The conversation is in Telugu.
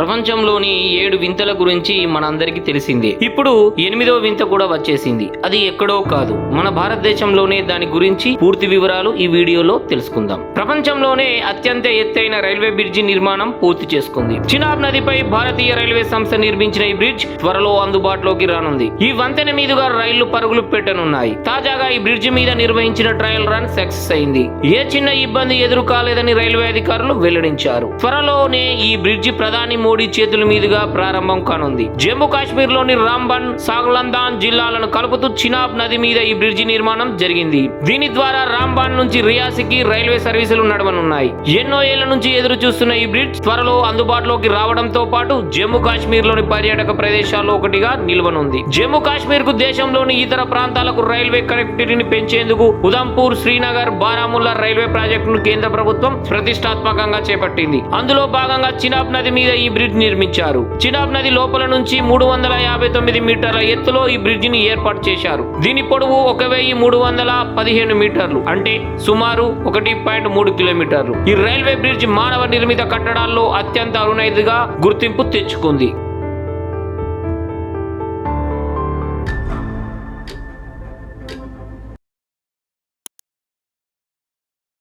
ప్రపంచంలోని ఏడు వింతల గురించి మనందరికీ తెలిసిందే. ఇప్పుడు ఎనిమిదో వింత కూడా వచ్చేసింది. అది ఎక్కడో కాదు. మన భారతదేశంలోనే దాని గురించి పూర్తి వివరాలు ఈ వీడియోలో తెలుసుకుందాం. ప్రపంచంలోనే అత్యంత ఎత్తైన రైల్వే బ్రిడ్జి నిర్మాణం పూర్తి చేసుకుంది. చినాబ్ నదిపై భారతీయ రైల్వే సంస్థ నిర్మించిన ఈ బ్రిడ్జ్ త్వరలో అందుబాటులోకి రానుంది. ఈ వంతెన మీదుగా రైళ్ళు పరుగులు పెట్టనున్నాయి. తాజాగా ఈ బ్రిడ్జి మీద నిర్వహించిన ట్రయల్ రన్ సక్సెస్ అయింది. ఏ చిన్న ఇబ్బంది ఎదురు కాలేదని రైల్వే అధికారులు వెల్లడించారు. త్వరలోనే ఈ బ్రిడ్జి ప్రధాని మోడీ చేతుల మీదుగా ప్రారంభం కానుంది. జమ్మూ కాశ్మీర్లోని రాంబన్ సాగ్లందాన్ జిల్లాలను కలుపుతూ చినాబ్ నది మీద ఈ బ్రిడ్జి నిర్మాణం జరిగింది. దీని ద్వారా రాంబాన్ నుంచి రియాసికి రైల్వే సర్వీసులు నడవనున్నాయి. ఎన్నో ఏళ్ళ నుంచి ఎదురు చూస్తున్న ఈ బ్రిడ్జ్ త్వరలో అందుబాటులోకి రావడంతో పాటు జమ్మూ కాశ్మీర్లోని పర్యాటక ప్రదేశాల్లో ఒకటిగా నిల్వనుంది. జమ్మూ కాశ్మీర్కు దేశంలోని ఇతర ప్రాంతాలకు రైల్వే కనెక్టివిటీని పెంచేందుకు ఉదంపూర్ శ్రీనగర్ బారాముల్లా రైల్వే ప్రాజెక్టును కేంద్ర ప్రభుత్వం ప్రతిష్టాత్మకంగా చేపట్టింది. అందులో భాగంగా చినాబ్ నది మీద ఈ బ్రిడ్జ్ నిర్మించారు. చినాబ్ నది లోపల నుంచి మూడు వందల యాభై తొమ్మిది మీటర్ల ఎత్తులో ఈ బ్రిడ్జ్ని ఏర్పాటు చేశారు. దీని పొడవు ఒక వెయ్యి మూడు వందల పదిహేను మీటర్లు అంటే సుమారు ఒకటి పాయింట్ మూడు కిలోమీటర్లు. ఈ రైల్వే బ్రిడ్జ్ మానవ నిర్మిత కట్టడాల్లో అత్యంత అరుణైదుగా గుర్తింపు తెచ్చుకుంది.